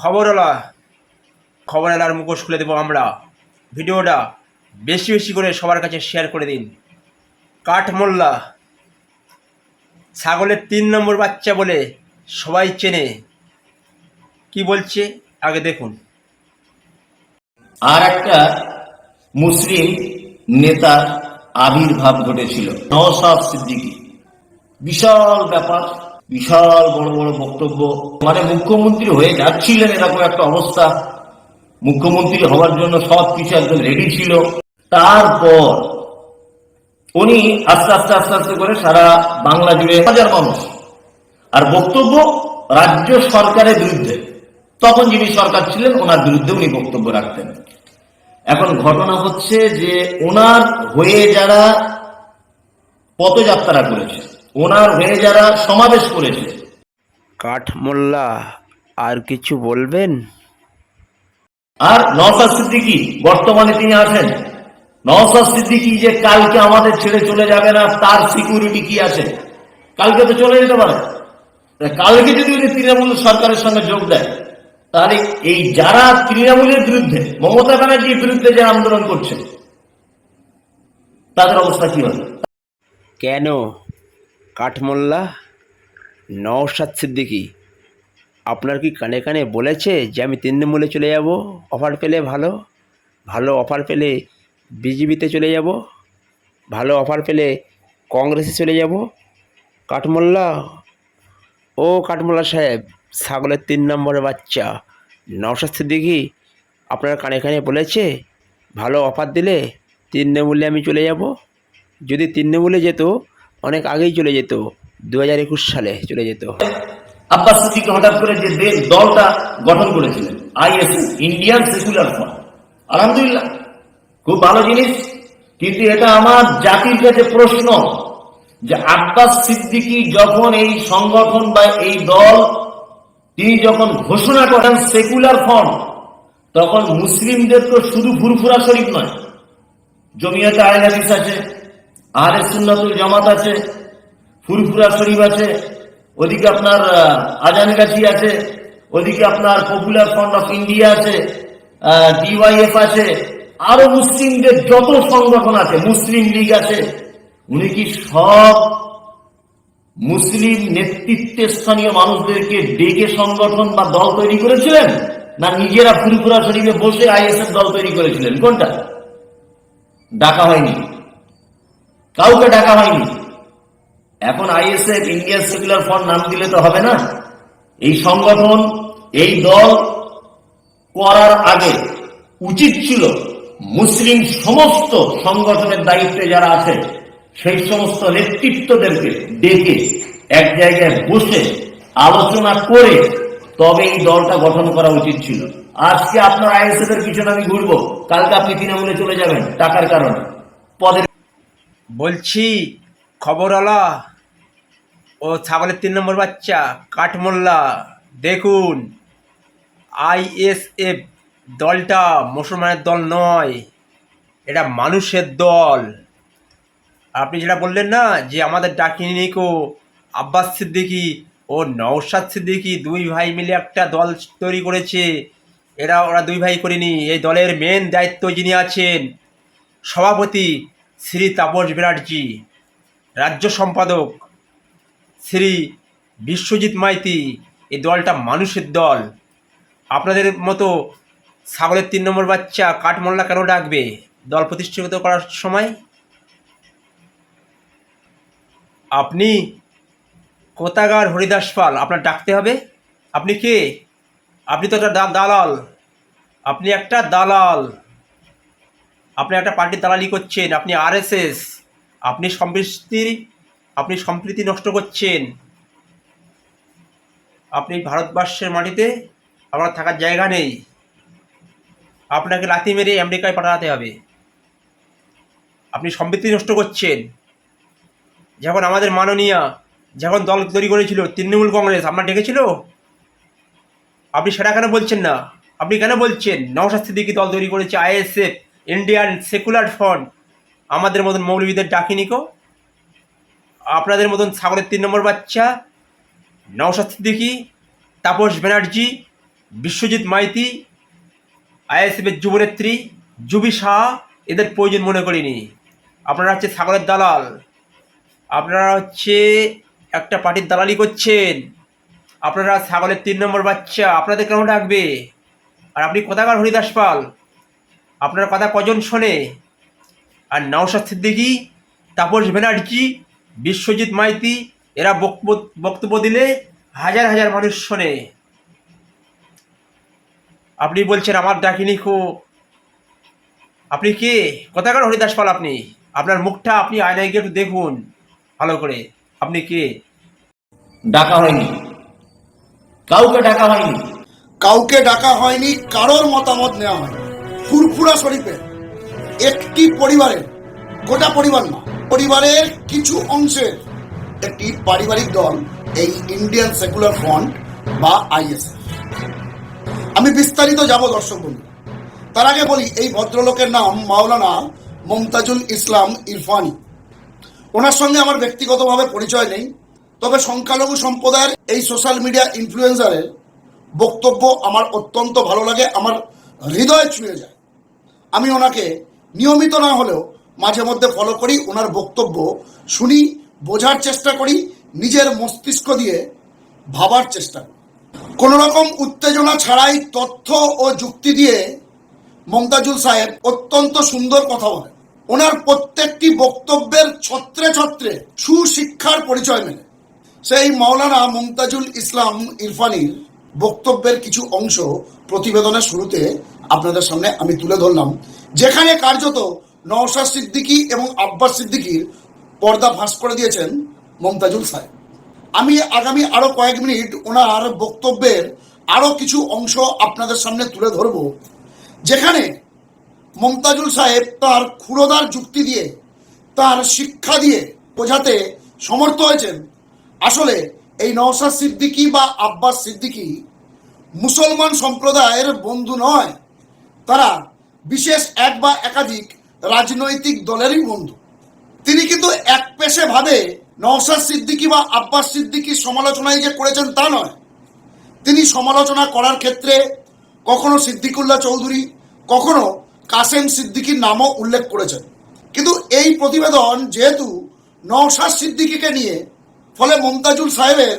খবরওয়ালা খবরওয়ালার মুখোশ খুলে দেবো আমরা। ভিডিওটা বেশি বেশি করে সবার কাছে শেয়ার করে দিন। কাঠমোল্লা, ছাগলের তিন নম্বর বাচ্চা বলে সবাই চেনে। কি বলছে? আগে দেখুন। আর একটা মুসলিম নেতার আবির্ভাব ঘটেছিল, নওশাদ সিদ্দিকী। বিশাল ব্যাপার। বিশাল বড় বড় বক্তব্য। মানে মুখ্যমন্ত্রী হয়ে যাচ্ছিলেন এরকম একটা অবস্থা। মুখ্যমন্ত্রী হওয়ার জন্য সব কিছু একদম রেডি ছিল। তারপর উনি আস্তে আস্তে আস্তে আস্তে করে সারা বাংলা জুড়ে হাজার মানুষ। আর বক্তব্য রাজ্য সরকারের বিরুদ্ধে। তখন যিনি সরকার ছিলেন, ওনার বিরুদ্ধে উনি বক্তব্য রাখতেন। এখন ঘটনা হচ্ছে যে, ওনার হয়ে যারা পদযাত্রা করেছে ওনার হয়ে যারা সমাবেশ করেছে। কাঠমোল্লা আর কিছু বলবেন? আর নওসাদ সিদ্দিকি বর্তমানে তিনি আছেন। নওসাদ সিদ্দিকি যে কালকে আমাদের ছেড়ে চলে যাবে না তার সিকিউরিটি কি আছে? কালকে তো চলে যেতে পারে। কালকে যদি উনি তৃণমূল সরকারের সঙ্গে যোগ দেয় তাহলে এই যারা তৃণমূলের বিরুদ্ধে মমতা ব্যানার্জির বিরুদ্ধে যে আন্দোলন করছে তাদের অবস্থা কি হবে? কেন? কাঠমোল্লা, নওশাদ সিদ্দিকি, আপনার কি কানে কানে বলেছে যে আমি তৃণমূলে চলে যাব? অফার পেলে ভালো। ভালো অফার পেলে বিজেপিতে চলে যাব। ভালো অফার পেলে কংগ্রেসে চলে যাব। কাঠমোল্লা, ও কাঠমোল্লা সাহেব, ছাগলের তিন নম্বরের বাচ্চা, নওশাদ সিদ্দিকি, আপনার কানে কানে বলেছে, ভালো অফার দিলে তৃণমূলে আমি চলে যাব। যদি তৃণমূলে যেত অনেক আগেই চলে যেত দু হাজার একুশ সালে চলে যেত। আব্বাস সিদ্দিকী হঠাৎ করে যে দেশ, দলটা গঠন করেছিলেন, আইএসএস, ইন্ডিয়ান সেকুলার ফ্রন্ট। আলহামদুলিল্লাহ, খুব ভালো জিনিস, কিন্তু এটা আমার জাতির কাছে প্রশ্ন যে আব্বাস সিদ্দিকী যখন এই সংগঠন বা এই দল, তিনি যখন ঘোষণা করেন সেকুলার ফ্রন্ট, তখন মুসলিমদের তো শুধু ফুরফুরা শরীফ নয়, জমিয়তে আইন হাদিস আছে আর সুন্নাতুল জামাত আছে, ফুরফুরা শরীফ আছে, ওদিকে আপনার আজানগাছি আছে, ওদিকে আপনার পপুলার ফ্রন্ট অফ ইন্ডিয়া আছে ডিওয়াইএফ আছে, আরও মুসলিমদের যত সংগঠন আছে, মুসলিম লীগ আছে, উনি কি সব মুসলিম নেতৃত্বে স্থানীয় মানুষদেরকে ডেকে সংগঠন বা দল তৈরি করেছিলেন? না নিজেরা ফুরফুরা শরীফে বসে আইএসএফ দল তৈরি করেছিলেন? কোনটা? ডাকা হয়নি। কাউকে ডাকা হয়নি। এখন আইএসএফ, ইন্ডিয়ান সেকুলার ফ্রন্ট নাম দিলে তো হবে না। এই সংগঠন, এই দল করার আগে উচিত ছিল মুসলিম সমস্ত সংগঠনের দায়িত্বে যারা আছে, সেই সমস্ত নেতৃত্বদেরকে ডেকে এক জায়গায় বসে আলোচনা করে তবে এই দলটা গঠন করা উচিত ছিল। আজকে আপনার আইএসএফ এর পিছনে আমি ঘুরবো। কালকে আপনি তৃণমূলে চলে যাবেন, টাকার কারণে। পদের বলছি, খবরওয়ালা ও ছাগলের তিন নম্বর বাচ্চা, কাঠমোল্লা, দেখুন আইএসএফ দলটা মুসলমানের দল নয়, এটা মানুষের দল। আপনি যেটা বললেন না যে আমাদের ডাকিনিকো আব্বাস সিদ্দিকি ও নওশাদ সিদ্দিকি দুই ভাই মিলে একটা দল তৈরি করেছে, এরা, ওরা দুই ভাই করেনি, এই দলের মেন দায়িত্ব যিনি আছেন, সভাপতি শ্রী তাপস ব্যানার্জি রাজ্য সম্পাদক শ্রী বিশ্বজিৎ মাইতি, এই দলটা মানুষের দল। আপনাদের মতো ছাগলের তিন নম্বর বাচ্চা কাঠমোল্লা কেন ডাকবে? দল প্রতিষ্ঠিত করার সময়? আপনি কোতাগার হরিদাস পাল? আপনার ডাকতে হবে? আপনি কে? আপনি তো একটা দালাল। আপনি একটা দালাল। আপনি একটা পার্টির দালালি করছেন, আপনি আরএসএস আপনি সম্প্রীতি আপনি সম্প্রীতি নষ্ট করছেন। আপনি ভারতবর্ষের মাটিতে আপনার থাকার জায়গা নেই। আপনাকে লাথি মেরে আমেরিকায় পাঠাতে হবে। আপনি সম্প্রীতি নষ্ট করছেন। যখন আমাদের মাননীয়া, যখন দল তৈরি করেছিল, তৃণমূল কংগ্রেস, আপনার ডেকেছিল? আপনি সেটা কেন বলছেন না? আপনি কেন বলছেন? নওশাদ সিদ্দিকি দল তৈরি করেছে আইএসএফ ইন্ডিয়ান সেকুলার ফ্রন্ট আমাদের মতন মৌলবীদের ডাকিনি কো আপনাদের মতন ছাগলের তিন নম্বর বাচ্চা, নওশাদ সিদ্দিকি, তাপস ব্যানার্জি, বিশ্বজিৎ মাইতি, আইএসএফের যুবনেত্রী, জুবি শাহ এদের প্রয়োজন মনে করিনি। আপনারা হচ্ছে ছাগলের দালাল। আপনারা হচ্ছে একটা পার্টির দালালি করছেন। আপনারা ছাগলের তিন নম্বর বাচ্চা, আপনাদের কেমন ডাকবে আর আপনি কোথাকার হরিদাস পাল? আপনার কথা কজন শোনে? আর নওশাদ সিদ্দিকি তাপস ব্যানার্জি বিশ্বজিৎ মাইতি এরা বক্তব্য বক্তব্য দিলে হাজার হাজার মানুষ শোনে। আপনি বলছেন আমার ডাকিনি খো আপনি কে? কোথাকার হরিদাস পাল আপনি? আপনার মুখটা আপনি আয়নায় গিয়ে একটু দেখুন ভালো করে। আপনি কে? ডাকা হয়নি। কাউকে ডাকা হয়নি। কাউকে ডাকা হয়নি কারোর মতামত নেওয়া হয়নি। ফুরফুরা শরীফে একটি পরিবারের, গোটা পরিবার না, পরিবারের কিছু অংশের একটি পারিবারিক দল, এই ইন্ডিয়ান সেকুলার ফ্রন্ট বা আইএসএফ আমি বিস্তারিত যাব, দর্শক বন্ধু। তার আগে বলি, এই ভদ্রলোকের নাম মাওলানা মমতাজুল ইসলাম ইরফানি। ওনার সঙ্গে আমার ব্যক্তিগতভাবে পরিচয় নেই, তবে সংখ্যালঘু সম্প্রদায়ের এই সোশ্যাল মিডিয়া ইনফ্লুয়েন্সারের বক্তব্য আমার অত্যন্ত ভালো লাগে, আমার হৃদয় ছুঁয়ে যায়। আমি ওনাকে নিয়মিত না হলেও মাঝে মধ্যে ফলো করি, ওনার বক্তব্য শুনি, বোঝার চেষ্টা করি, নিজের মস্তিষ্ক দিয়ে ভাবার চেষ্টা করি। কোনো রকম উত্তেজনা ছাড়াই তথ্য ও যুক্তি দিয়ে মমতাজুল সাহেব অত্যন্ত সুন্দর কথা বলেন। ওনার প্রত্যেকটি বক্তব্যের ছত্রে ছত্রে সুশিক্ষার পরিচয় মেলে। সেই মাওলানা মমতাজুল ইসলাম ইরফানির বক্তব্যের কিছু অংশ প্রতিবেদনের শুরুতে আপনাদের সামনে আমি তুলে ধরলাম। যেখানে কার্যত নওশাদ সিদ্দিকী এবং আব্বাস সিদ্দিকীর পর্দা ফাঁস করে দিয়েছেন মমতাজুল সাহেব। আমি আগামী আরও কয়েক মিনিট ওনার বক্তব্যের আরও কিছু অংশ আপনাদের সামনে তুলে ধরব, যেখানে মমতাজুল সাহেব তার ক্ষুরোদার যুক্তি দিয়ে, তার শিক্ষা দিয়ে বোঝাতে সমর্থ হয়েছেন। আসলে এই নওশাদ সিদ্দিকি বা আব্বাস সিদ্দিকি মুসলমান সম্প্রদায়ের বন্ধু নয়। তারা বিশেষ এক বা একাধিক রাজনৈতিক দলেরই বন্ধু। তিনি কিন্তু এক পেশে ভাবে নওশাদ সিদ্দিকী বা আব্বাস সিদ্দিকীর সমালোচনায় যে করেছেন তা নয়। তিনি সমালোচনা করার ক্ষেত্রে কখনো সিদ্দিকুল্লাহ চৌধুরী, কখনো কাসেম সিদ্দিকীর নামও উল্লেখ করেছেন। কিন্তু এই প্রতিবেদন যেহেতু নওশাদ সিদ্দিকিকে নিয়ে, ফলে মমতাজুল সাহেবের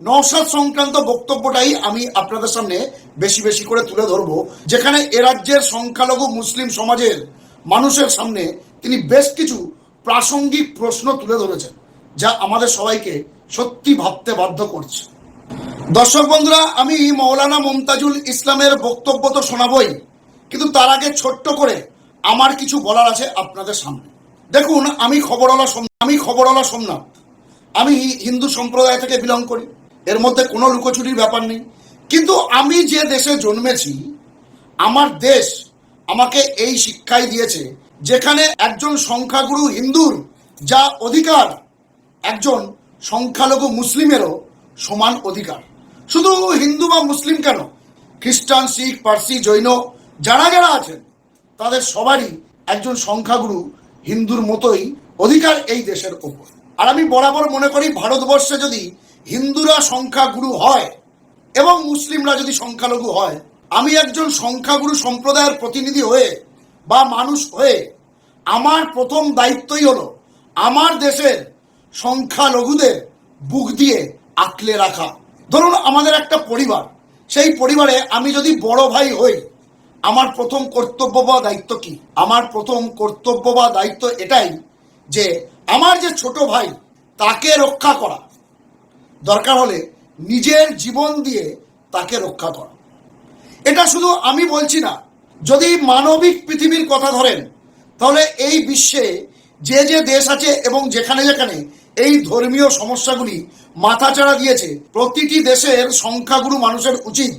নওশাদ সংক্রান্ত বক্তব্যটাই আমি আপনাদের সামনে বেশি বেশি করে তুলে ধরব, যেখানে এ রাজ্যের সংখ্যালঘু মুসলিম সমাজের মানুষের সামনে তিনি বেশ কিছু প্রাসঙ্গিক প্রশ্ন তুলে ধরেছেন, যা আমাদের সবাইকে সত্যি ভাবতে বাধ্য করছে। দর্শক বন্ধুরা, আমি মৌলানা মমতাজুল ইসলামের বক্তব্য তো শোনাবই, কিন্তু তার আগে ছোট্ট করে আমার কিছু বলার আছে আপনাদের সামনে। দেখুন, আমি খবরওয়ালা আমি খবরওয়ালা সোমনাথ। আমি হিন্দু সম্প্রদায় থেকে বিলং করি। এর মধ্যে কোনো লুকোচুরির ব্যাপার নেই। কিন্তু আমি যে দেশে জন্মেছি, আমার দেশ আমাকে এই শিক্ষাই দিয়েছে, যেখানে একজন সংখ্যাগুরু হিন্দুর যা অধিকার, একজন সংখ্যালঘু মুসলিমেরও সমান অধিকার। শুধু হিন্দু বা মুসলিম কেন? খ্রিস্টান, শিখ, পার্সি, জৈন যারা যারা আছেন, তাদের সবারই একজন সংখ্যাগুরু হিন্দুর মতোই অধিকার এই দেশের ওপর। আর আমি বরাবর মনে করি, ভারতবর্ষে যদি হিন্দুরা সংখ্যাগুরু হয় এবং মুসলিমরা যদি সংখ্যালঘু হয়, আমি একজন সংখ্যাগুরু সম্প্রদায়ের প্রতিনিধি হয়ে বা মানুষ হয়ে, আমার প্রথম দায়িত্বই হলো আমার দেশের সংখ্যালঘুদের বুক দিয়ে আঁকলে রাখা। ধরুন আমাদের একটা পরিবার, সেই পরিবারে আমি যদি বড় ভাই হই, আমার প্রথম কর্তব্য বা দায়িত্ব কি? আমার প্রথম কর্তব্য বা দায়িত্ব এটাই যে, আমার যে ছোট ভাই, তাকে রক্ষা করা। দরকার হলে নিজের জীবন দিয়ে তাকে রক্ষা করা। এটা শুধু আমি বলছি না, যদি মানবিক পৃথিবীর কথা ধরেন, তাহলে এই বিশ্বে যে যে দেশ আছে এবং যেখানে যেখানে এই ধর্মীয় সমস্যাগুলি মাথাচাড়া দিয়েছে, প্রতিটি দেশের সংখ্যাগুরু মানুষের উচিত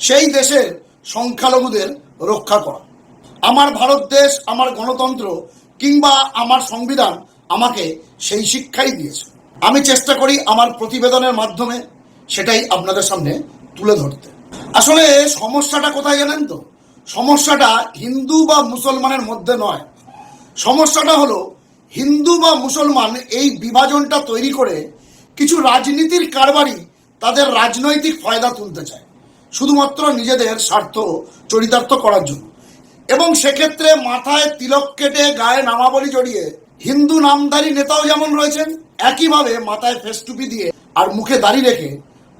সেই দেশের সংখ্যালঘুদের রক্ষা করা। আমার ভারত দেশ, আমার গণতন্ত্র কিংবা আমার সংবিধান আমাকে সেই শিক্ষাই দিয়েছে। আমি চেষ্টা করি আমার প্রতিবেদনের মাধ্যমে সেটাই আপনাদের সামনে তুলে ধরতে। আসলে সমস্যাটা কোথায় জানেন তো? সমস্যাটা হিন্দু বা মুসলমানের মধ্যে নয়। সমস্যাটা হলো হিন্দু বা মুসলমান এই বিভাজনটা তৈরি করে কিছু রাজনীতির কারবারই তাদের রাজনৈতিক ফায়দা তুলতে চায়। শুধুমাত্র নিজেদের স্বার্থ চরিতার্থ করার জন্য। এবং সেক্ষেত্রে মাথায় তিলক কেটে গায়ে নামাবলি জড়িয়ে হিন্দু নামধারী নেতাও যেমন রয়েছেন একইভাবে মাথায় ফেস টুপি দিয়ে আর মুখে দাড়ি রেখে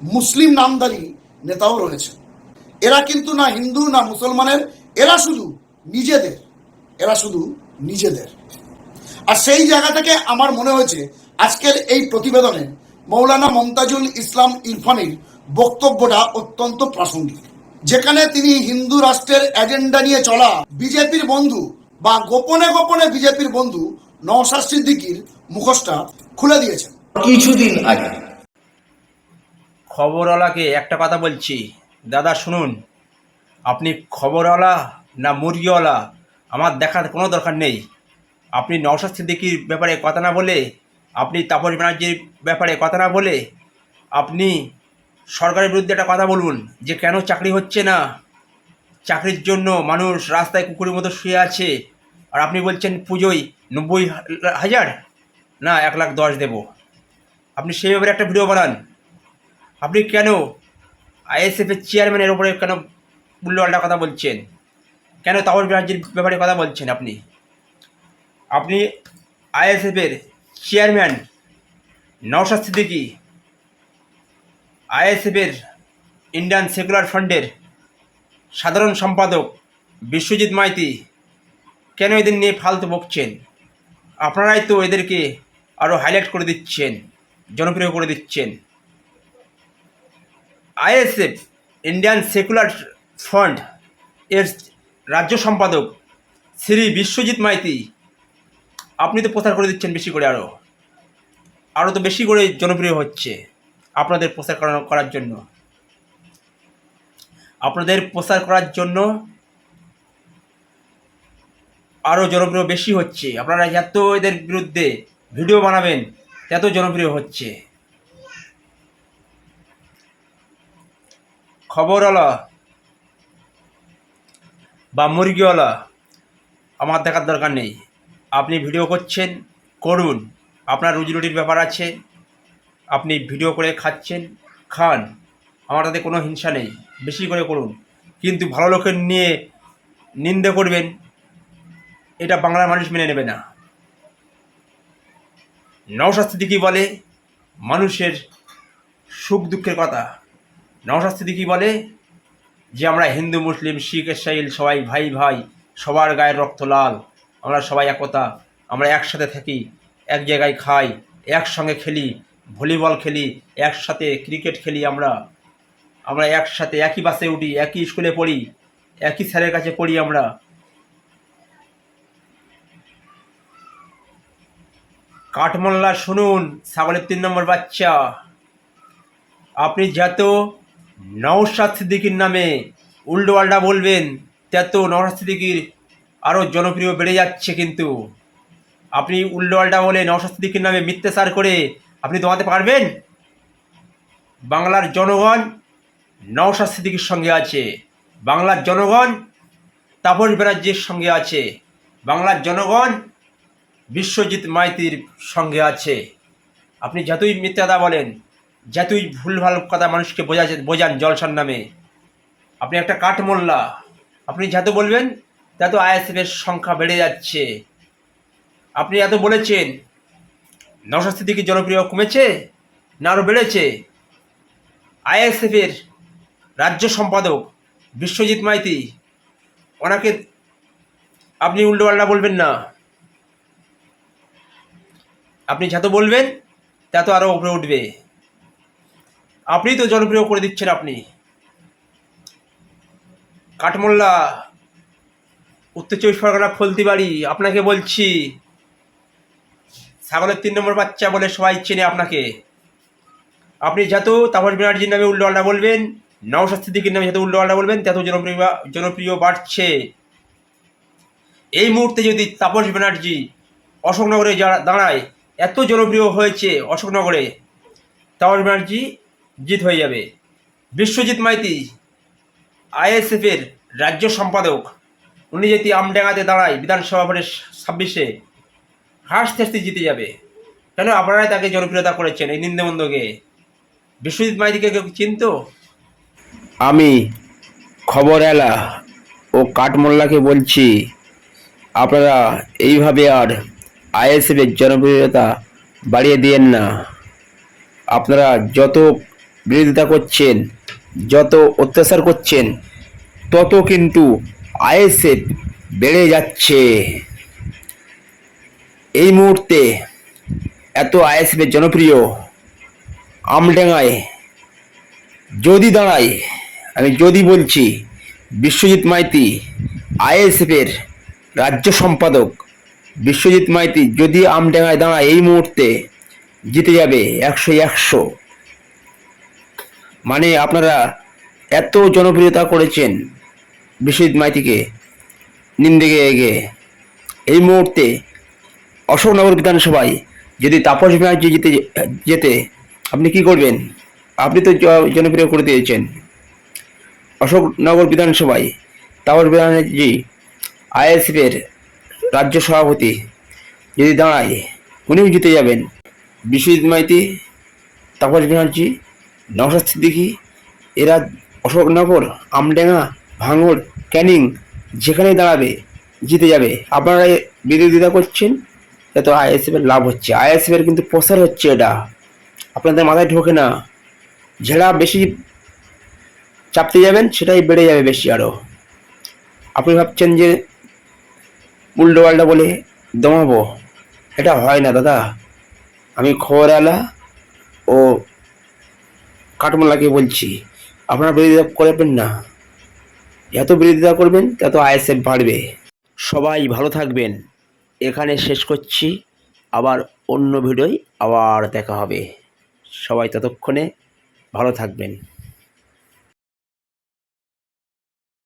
মুসলিম নামধারী নেতাও রয়েছে এরা কিন্তু না হিন্দু, না মুসলমানের, এরা শুধু নিজেদের, এরা শুধু নিজেদের। আর সেই জায়গা থেকে আমার মনে হয়েছে আজকের এই প্রতিবেদনে মৌলানা মমতাজুল ইসলাম ইরফানির বক্তব্যটা অত্যন্ত প্রাসঙ্গিক। যেখানে তিনি হিন্দু রাষ্ট্রের এজেন্ডা নিয়ে চলা বিজেপির বন্ধু বা গোপনে গোপনে বিজেপির বন্ধু নওশাদ সিদ্দিকির মুখোশটা খুলে দিয়েছেন। কিছুদিন আগে। খবরওয়ালাকে একটা কথা বলছি। দাদা শুনুন। আপনি খবরওয়ালা না মুরগিওয়ালা আমার দেখার কোনো দরকার নেই। আপনি নওশাদ সিদ্দিকির ব্যাপারে কথা না বলে আপনি তাপস ব্যানার্জির ব্যাপারে কথা না বলে আপনি সরকারের বিরুদ্ধে একটা কথা বলুন যে কেন চাকরি হচ্ছে না? চাকরির জন্য মানুষ রাস্তায় কুকুরের মতো শুয়ে আছে। আর আপনি বলছেন পুজোয় নব্বই হাজার? না, এক লাখ দশ দেবো। আপনি সেই ব্যাপারে একটা ভিডিও বানান। আপনি কেন আইএসএফের চেয়ারম্যানের ওপরে কেন উল্টোপাল্টা কথা বলছেন? কেন তাপস ব্যানার্জির ব্যাপারে কথা বলছেন আপনি? আপনি আইএসএফের চেয়ারম্যান নওশাদ সিদ্দিকি আইএসএফের ইন্ডিয়ান সেকুলার ফান্ডের সাধারণ সম্পাদক বিশ্বজিৎ মাইতি, কেন এদের নিয়ে ফালতু বকছেন? আপনারাই তো এদেরকে আরও হাইলাইট করে দিচ্ছেন, জনপ্রিয় করে দিচ্ছেন। আইএসএফ ইন্ডিয়ান সেকুলার ফ্রন্ট এর রাজ্য সম্পাদক শ্রী বিশ্বজিৎ মাইতি, আপনি তো প্রচার করে দিচ্ছেন বেশি করে আরও আরও তো বেশি করে জনপ্রিয় হচ্ছে আপনাদের প্রচার করার জন্য। আপনাদের প্রচার করার জন্য আরও জনপ্রিয় বেশি হচ্ছে। আপনারা যত এদের বিরুদ্ধে ভিডিও বানাবেন তত জনপ্রিয় হচ্ছে। খবরওয়ালা বা মুরগিওয়ালা, আমার দেখার দরকার নেই। আপনি ভিডিও করছেন, করুন। আপনার রুজি রুটির ব্যাপার আছে, আপনি ভিডিও করে খাচ্ছেন, খান। আমার তাতে কোনো হিংসা নেই, বেশি করে করুন। কিন্তু ভালো লোকের নিয়ে নিন্দে করবেন, এটা বাংলার মানুষ মেনে নেবে না। নওশাস্তি কি বলে? মানুষের সুখ দুঃখের কথা। নওশাস্তি কি বলে? যে আমরা হিন্দু, মুসলিম, শিখ ইসাইল সবাই ভাই ভাই, সবার গায়ের রক্ত লাল। আমরা সবাই একতা। আমরা একসাথে থাকি, এক জায়গায় খাই, একসঙ্গে খেলি, ভলিবল খেলি, একসাথে ক্রিকেট খেলি আমরা। আমরা একসাথে একই বাসে উঠি, একই স্কুলে পড়ি, একই স্যারের কাছে পড়ি আমরা। কাঠমোল্লা শুনুন ছাগলের তিন নম্বর বাচ্চা। আপনি যত নওশাদ সিদ্দিকির নামে উল্টোপাল্টা বলবেন, তত নওশাদ সিদ্দিকির আরও জনপ্রিয় বেড়ে যাচ্ছে কিন্তু। আপনি উল্টোপাল্টা বলে নওশাদ সিদ্দিকির নামে মিথ্যাচার করে আপনি দমাতে পারবেন? বাংলার জনগণ নওশাদ সিদ্দিকির সঙ্গে আছে। বাংলার জনগণ তাপস ব্যানার্জির সঙ্গে আছে। বাংলার জনগণ বিশ্বজিৎ মাইতির সঙ্গে আছে। আপনি যতই মিথ্যাদা বলেন, যতই ভুল ভুলভাল কথা মানুষকে বোঝা বোঝান জলসার নামে, আপনি একটা কাঠমোল্লা। আপনি যত বলবেন, তত আইএসএফের সংখ্যা বেড়ে যাচ্ছে। আপনি এত বলেছেন, নশাস্তি কি জনপ্রিয় কমেছে না আরও বেড়েছে? আইএসএফের রাজ্য সম্পাদক বিশ্বজিৎ মাইতি, ওনাকে আপনি উল্টোপাল্টা বলবেন না। আপনি যত বলবেন তত আরও উপরে উঠবে। আপনি তো জনপ্রিয় করে দিচ্ছেন আপনি। কাঠমোল্লা, উত্তর চব্বিশ পরগনা, ফলতিবাড়ি, আপনাকে বলছি, ছাগলের তিন নম্বর বাচ্চা বলে সবাই চেনে আপনাকে। আপনি যত তাপস ব্যানার্জির নামে উল্টোপাল্টা বলবেন, নওশাদ সিদ্দিকির নামে যত উল্টোপাল্টা বলবেন তত জনপ্রিয় জনপ্রিয় বাড়ছে। এই মুহূর্তে যদি তাপস ব্যানার্জি অশোকনগরে দাঁড়ায় এত জনপ্রিয় হয়েছে অশোকনগরে তাপস ব্যানার্জি জিত হয়ে যাবে। বিশ্বজিৎ মাইতি, আইএসএফের রাজ্য সম্পাদক, উনি যদি আমডাঙ্গাতে দাঁড়ায় বিধানসভা ভোটের ছাব্বিশে হাসতে হাসতে জিতে যাবে। কেন? আপনারাই তাকে জনপ্রিয়তা করেছেন এই নিন্দবন্ধকে। বিশ্বজিৎ মাইতিকে কেউ চিনতো? আমি খবর এলা ও কাঠমোল্লাকে বলছি, আপনারা এইভাবে আর আইএসএফের জনপ্রিয়তা বাড়িয়ে দিয়েন না। আপনারা যত বিরোধিতা করছেন, যত অত্যাচার করছেন, তত কিন্তু আইএসএফ বেড়ে যাচ্ছে। এই মুহূর্তে এত আইএসএফের জনপ্রিয় আমডাঙ্গায় যদি দাঁড়াই আমি যদি বলছি, বিশ্বজিৎ মাইতি আইএসএফের রাজ্য সম্পাদক। বিশ্বজিৎ মাইতি, যদি আমডাঙ্গায় দাঁড়ায় এই মুহূর্তে জিতে যাবে একশো একশো। মানে আপনারা এত জনপ্রিয়তা করেছেন বিশ্বজিৎ মাইতিকে নিন্দে গিয়ে গিয়ে এই মুহূর্তে অশোকনগর বিধানসভায় যদি তাপস ব্যানার্জি জিতে যেতে, আপনি কি করবেন? আপনি তো জনপ্রিয় করে দিয়েছেন। অশোকনগর বিধানসভায় তাপস ব্যানার্জি আইএসএফের রাজ্য সভাপতি যদি দাঁড়ায়, উনিও জিতে যাবেন। বিশ্বজিৎ মাইতি, তাপস ব্যানার্জি, নওশাদ সিদ্দিকী, এরা অশোকনগর, আমডাঙ্গা, ভাঙড়, ক্যানিং যেখানেই দাঁড়াবে, জিতে যাবে। আপনারা বিরোধিতা করছেন এত আইএসএফ এর লাভ হচ্ছে। আইএসএফ এর কিন্তু প্রসার হচ্ছে এটা। আপনাদের মাথায় ঢোকে না। যেটা বেশি চাপতে যাবেন, সেটাই বেড়ে যাবে বেশি আরও আপনি ভাবছেন যে উল্টো পাল্টা বলে দমাবো। এটা হয় না, দাদা। আমি খবরওয়ালা ও কাঠমোল্লাকে বলছি, আপনারা বিরোধিতা করবেন না। যত বিরোধিতা করবেন, তত আইএসএফ বাড়বে। সবাই ভালো থাকবেন। এখানে শেষ করছি। আবার অন্য ভিডিওয় আবার দেখা হবে। সবাই ততক্ষণে ভালো থাকবেন।